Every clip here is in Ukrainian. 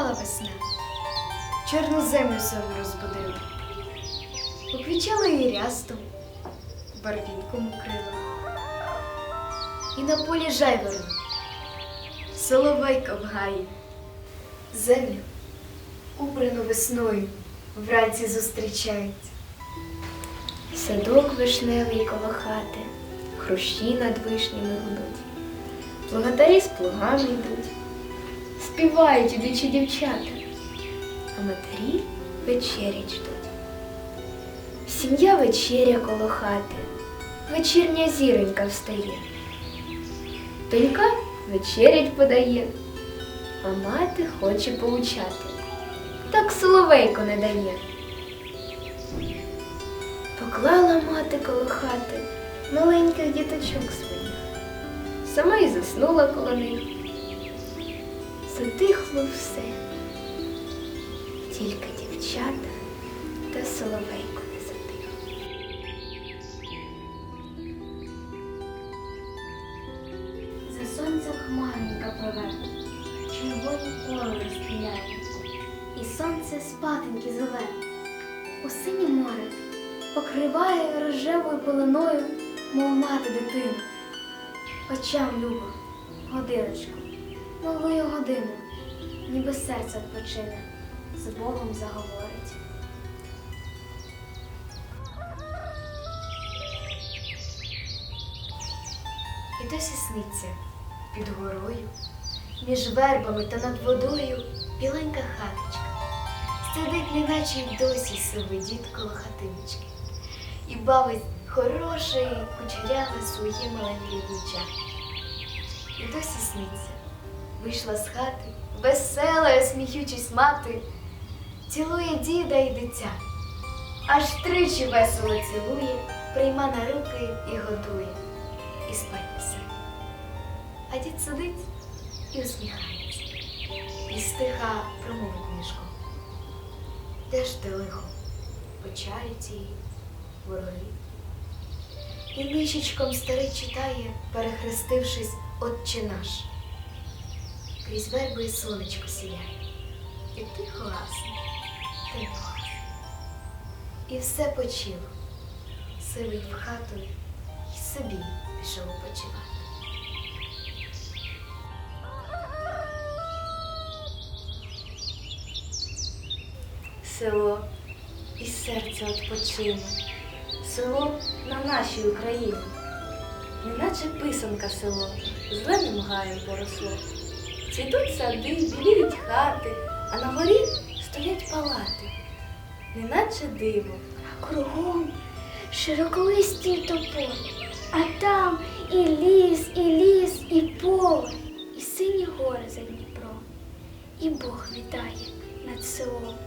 Завітала весна, чорну землю сову розбудила, поквічала її рястом, барвінком укрила. І на полі жайворон, соловейка в гаї, землю, убрану весною, вранці зустрічають. Садок вишневий коло хати, хрущі над вишнями гудуть, плугатарі з плугами йдуть, співають ідучі дівчата, а матері вечерять ждуть. Сім'я вечеря коло хати, вечірня зіронька встає. Донька вечерять подає, а мати хоче поучати. Так соловейко не дає. Поклала мати коло хати маленьких діточок своїх, сама й заснула коло них. Затихло все, тільки дівчата та соловейко не затихло. За сонцем хмаринка пливе, червоні поле розстріляє, і сонце спатеньки зове у синє море покриває рожевою полиною, мов мати дитину. Очам любо, годиночку, малую годину, ніби серце відпочине, з Богом заговорить. І досі сниться під горою, між вербами та над водою біленька хаточка. Сидить, неначе й досі сивий дід коло хатиночки. І бавить кучеряве своє маленьке дівча. І досі сниться. Вийшла з хати, весела, сміючись мати, цілує діда і дитя, аж тричі весело цілує, прийма на руки і готує, і спать несе. А дід сидить і усміхається, і стиха промовить мішком. Де ж ти лихо? Почають її вороги. І нишечком старий читає, перехрестившись, Отче наш. Крізь верби і сонечко сіяє, і тихо гасне, тихо гасне. І все почило, сивий в хату й собі пішов почивати. село і серце відпочине, село на нашій Україні, неначе писанка село, зеленим гаєм поросло. Цвітуть сади, біліють хати, а на горі стоять палати, неначе диво. Кругом широколисті тополі, а там і ліс, і ліс, і поле, і сині гори за Дніпром, і Бог вітає над селом.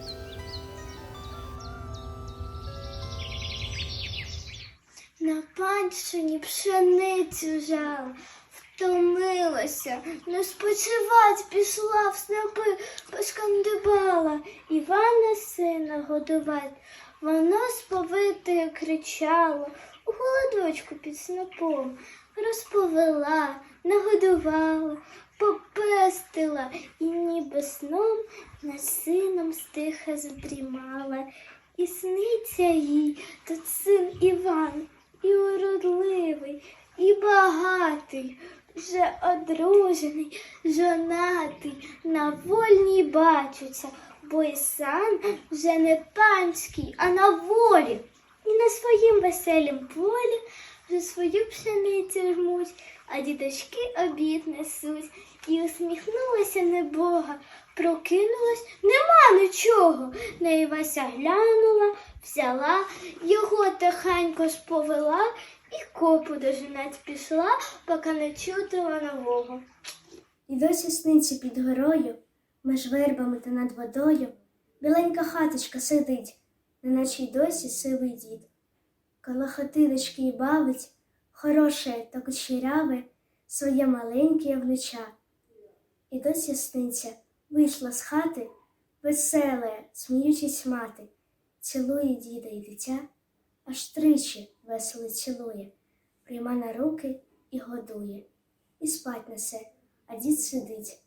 На панщині пшеницю жала, втомилася, не спочивать пішла в снопи, поскандибала, Івана сина годувать. Воно сповите кричало, у голодочку під снопом, розповела, нагодувала, попестила і ніби сном над сином стиха задрімала. І сниться їй тут син Іван, і уродливий, і багатий, вже одружений, жонатий, на вольній бачиться, бо і сан вже не панський, а на волі. І на своїм веселім полі вже свою пшеницю жмуть, а діточки обід несуть. І усміхнулася небога, прокинулась, нема нічого. На Івася глянула, взяла, його тихенько ж повела і копу дожинать пішла, поки не чутила нового. І досі сниться під горою, між вербами та над водою, біленька хаточка сидить, неначе й досі сивий дід. Коло хатиночки й бавить, хороше та кучеряве, своє маленьке внуча. І досі сниться, вийшла з хати, веселе, сміючись мати, цілує діда й дитя, аж тричі весело цілує, прийма на руки і годує, і спать несе, а дід сидить,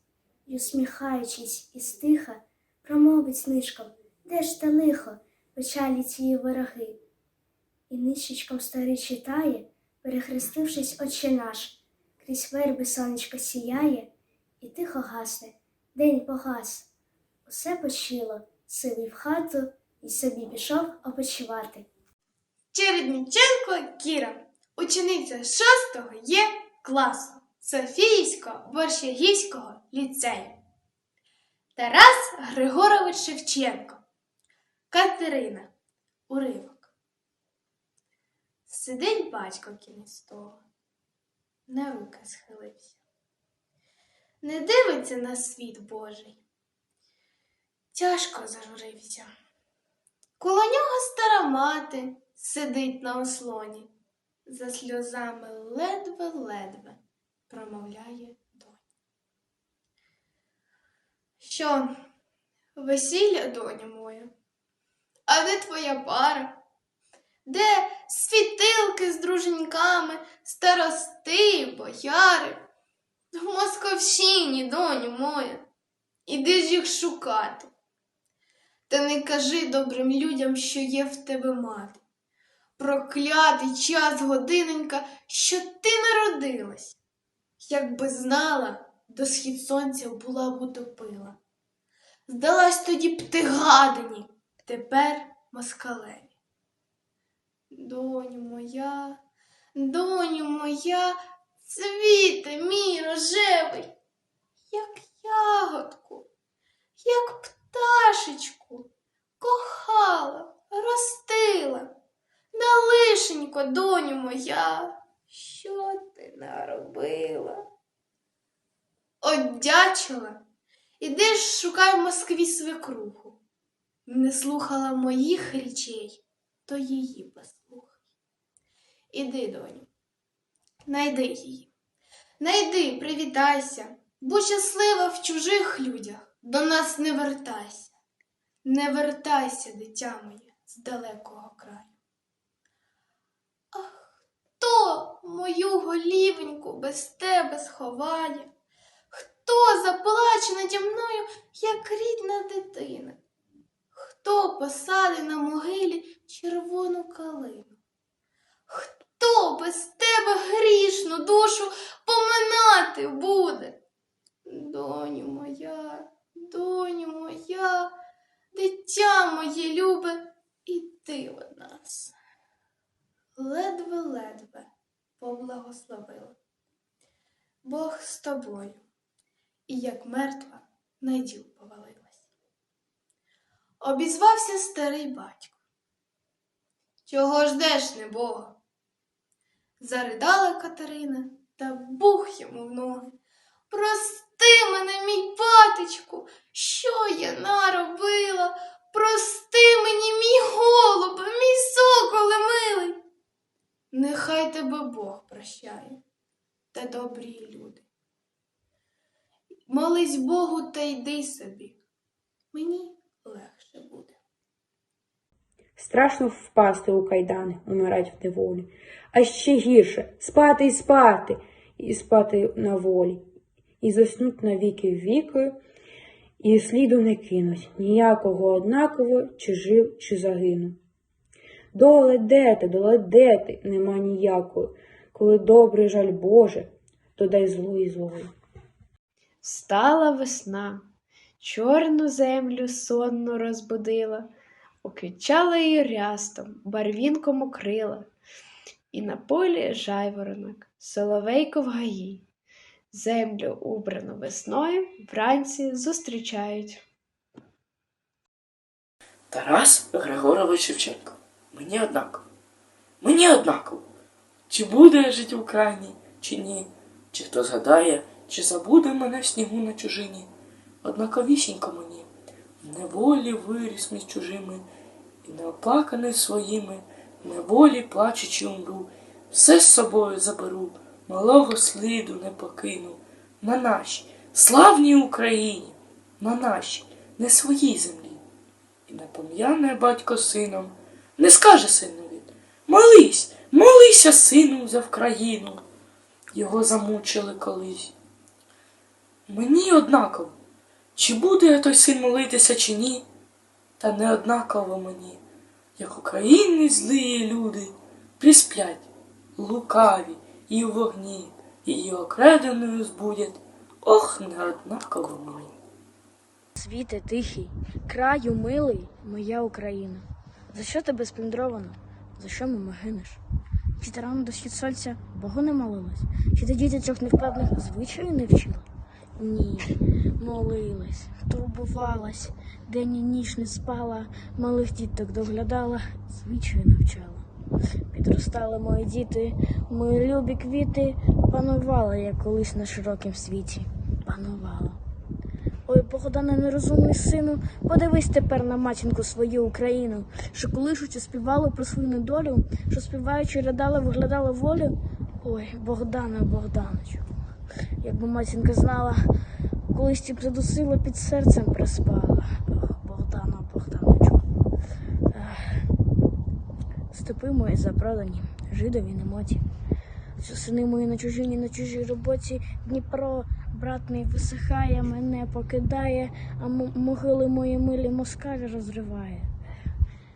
й усміхаючись і стиха, промовить нишком, де ж те лихо, печалі цієї вороги. І нищечком старий читає, перехрестившись отче наш, крізь верби сонечко сіяє, і тихо гасне, день погас. Усе почило, сивий в хату, і собі пішов опочивати. Чередніченко Кіра, учениця 6 є класу Софіївського Борщагівського ліцею. Тарас Григорович Шевченко. Катерина. Уривок. Сидить батько кінець столу, на руки схилився. Не дивиться на світ Божий. Тяжко зажурився. Коло нього стара мати сидить на ослоні, за сльозами ледве-ледве промовляє донь. Що, весілля, доню моя? А де твоя пара? Де світилки з друженьками, старости, бояри? В Московщині, доню моя. Іди ж їх шукати. Та не кажи добрим людям, що є в тебе мати. Проклятий час, годиненька, що ти народилась. Якби знала, до схід сонця була б утопила. Здалась тоді б ти гадині, тепер москалеві. Доню моя, доню моя, цвіте мій рожевий, як ягодку, як пташечку, кохала, ростила. На лишенько, доню моя, що ти наробила? Одячила, іди ж шукай в Москві свекруху. Не слухала моїх речей, то її послухай. Іди, доню, найди її. Найди, привітайся, будь щаслива в чужих людях, до нас не вертайся. Не вертайся, дитя моє, з далекого краю. Хто мою голівеньку без тебе сховає? Хто заплаче наді мною, як рідна дитина? Хто посади на могилі червону калину? Хто без тебе грішну душу поминати буде? Доню моя, доню моя, дитя моє любе, іди від нас ледве-ледве поблагословила. Бог з тобою, і як мертва на діл повалилась. Обізвався старий батько. Чого ждеш, небога? Заридала Катерина та бух йому в ноги. Прости мене, мій батечку, що я наробила? Прости мені, мій голубе, мій соколе милий. Нехай тебе Бог прощає та добрі люди. Молись Богу та йди собі, мені легше буде. Страшно впасти у кайдани, умирать в неволі. А ще гірше спати і спати, і спати на волі, і заснуть навіки віки, і сліду не кинуть ніякого однаково, чи жив, чи загинув. Доле де ти, доле де ти, нема ніякої, коли добрий жаль Боже, то дай злої злої. Стала весна, чорну землю сонно розбудила, оквічала її рястом, барвінком укрила, і на полі жайворонок, соловейко в гаї. Землю, убрану весною, вранці зустрічають. Тарас Григорович Шевченко. Мені однаково. Мені однаково. Чи буде я жити в Україні, чи ні, чи хто згадає, чи забуде мене снігу на чужині. Однаковісінько мені. В неволі виріс між чужими, і неоплаканий своїми, в неволі плачучи умру. Все з собою заберу, малого сліду не покину. На нашій славній Україні, на нашій, не своїй землі. І не пом'яне батько сином, не скаже синові, молись, молися, сину, за Вкраїну. Його замучили колись. Мені однаково, Чи буде той син молитися, чи ні? Та не однаково мені, як України злії люди присплять, лукаві і в вогні, її окраденою збудять, ох, не однаково мені. Світе тихий, краю милий, моя Україна. За що тебе сплюндровано? За що мимо гинеш? Чи ти рано до схід сонця Богу не молилась? Чи ти діточок невпевних звичаю не вчила? Ні, молилась, турбувалась, день і ніч не спала, малих діток доглядала, звичаю навчала. Підростали мої діти, мої любі квіти, панувала я колись на широкім світі, панувала. Ой, Богдане, нерозумний сину, подивись тепер на матінку свою Україну, що колишучи співала про свою недолю, що співаючи рядала, виглядала волю. Ой, Богдане, Богданочу, якби матінка знала, колись ті придусила під серцем приспала. Ох, Богдана, Богданочу. Ех. Степи мої запродані, жидові немоті. Що сини мої на чужині, на чужій роботі, Дніпро, брат мій висихає, мене покидає, а могили мої милі москаль розриває.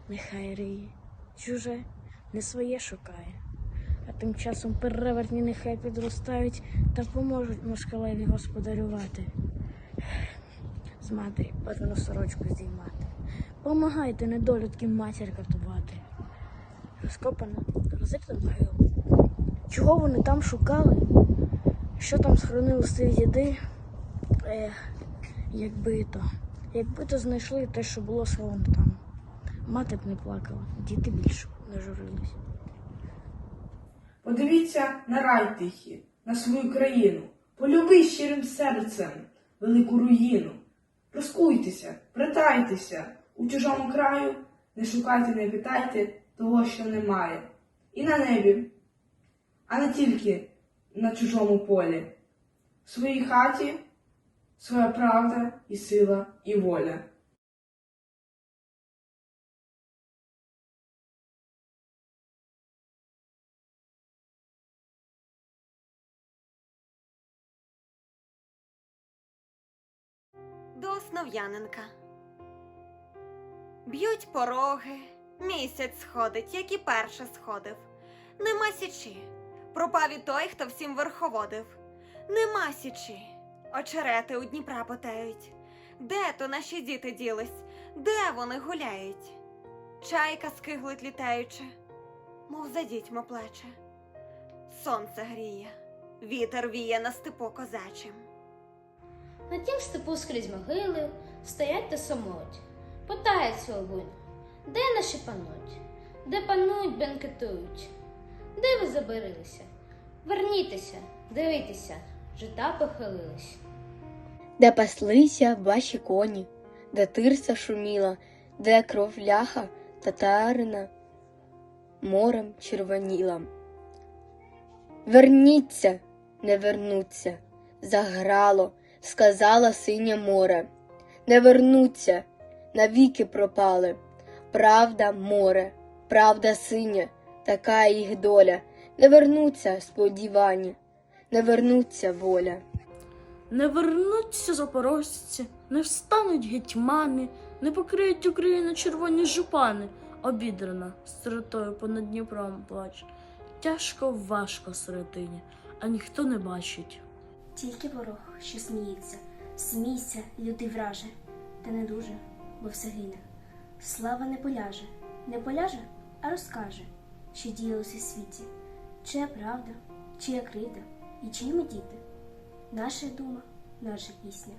Нехай риє, чуже, не своє шукає. А тим часом перевертні нехай підростають та поможуть москалеві господарювати. З матері бажано сорочку здіймати. Помагайте недолюдким матір катувати. Розкопана, розрито могилу. Чого вони там шукали? Що там схоронили старі діди? Ех, якби то. Якби то знайшли те, що було сховано там. Мати б не плакала, діти більше не журились. Подивіться на рай тихий, на свою країну, полюби щирим серцем велику руїну. Розкуйтеся, притайтеся у чужому краю, не шукайте, не питайте того, що немає. І на небі, а не тільки на чужому полі. В своїй хаті своя правда і сила і воля. до Основ'яненка. Б'ють пороги, місяць сходить, як і перше сходив. Нема січі, пропав і той, хто всім верховодив. Нема січі, очерети у Дніпра потають. Де то наші діти ділись, де вони гуляють? Чайка скиглить літаючи, мов за дітьми плаче. Сонце гріє, вітер віє на степу козачим. На тім степу скрізь могили, стоять та сумують. Питається огонь, де наші пануть? Де панують, бенкетують? Де ви забарилися? Вернітеся, дивіться, жита похилились. де паслися ваші коні, де тирса шуміла, де кров ляха татарина морем червоніла. Верніться, не вернуться, заграло, сказала синє море. Не вернуться, навіки пропали. Правда, море, правда синя, така їх доля. Не вернуться сподівання, не вернуться воля. Не вернуться запорожці, не встануть гетьмани, не покриють Україну червоні жупани, обідрана сиротою понад Дніпром плаче. Тяжко, важко сиротині, а ніхто не бачить. Тільки ворог, що сміється, смійся, лютий враже, та не дуже, бо все гине. Слава не поляже, не поляже, а розкаже, що діялося в світі, чия правда, чия крида і чиї ми діти. Наша дума, наша пісня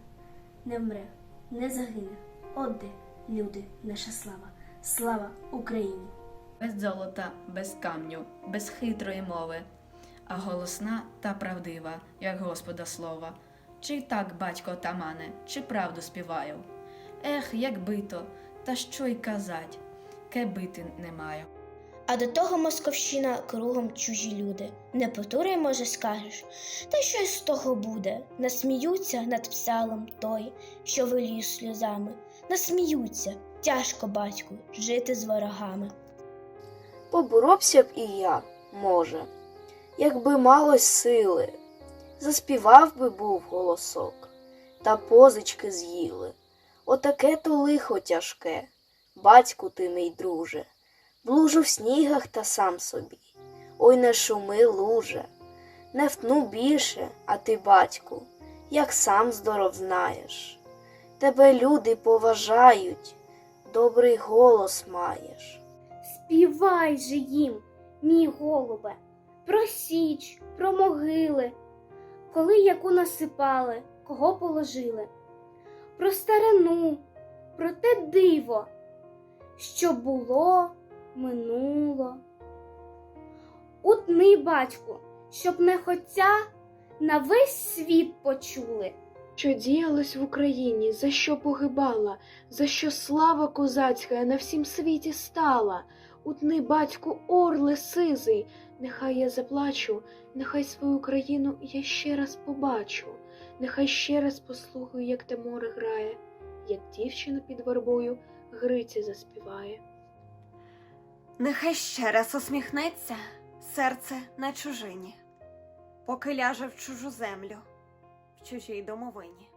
не вмре, не загине. От де, люди, наша слава, слава Україні! без золота, без камню, без хитрої мови, а голосна та правдива, як Господа слова. Чи так, батько отамане, чи правду співаю? Ех, якби то, та що й казать, ке бити не маю. А до того московщина кругом чужі люди. Не потурай, може, скажеш, та що з того буде? Насміються над псалом той, що виліє сльозами. Насміються, тяжко, батьку, жити з ворогами. Поборовся б і я, може, якби мало сили, заспівав би був голосок, та позички з'їли. Отаке то лихо тяжке, батьку ти мій друже, блужу в снігах та сам собі. Ой, не шуми, луже, не втну більше, а ти, батьку, як сам здоров знаєш. Тебе люди поважають, добрий голос маєш. Співай же їм, мій голубе, про січ, про могили, коли яку насипали, кого положили, про старину, про те диво, що було, минуло. Утни, батьку, щоб не хотя на весь світ почули. Що діялось в Україні, за що погибала, за що слава козацька на всім світі стала. Утни, батьку, орле сизий, нехай я заплачу, нехай свою країну я ще раз побачу, нехай ще раз послухаю, як те море грає, як дівчина під вербою Гриці заспіває. Нехай ще раз усміхнеться серце на чужині, поки ляже в чужу землю, в чужій домовині.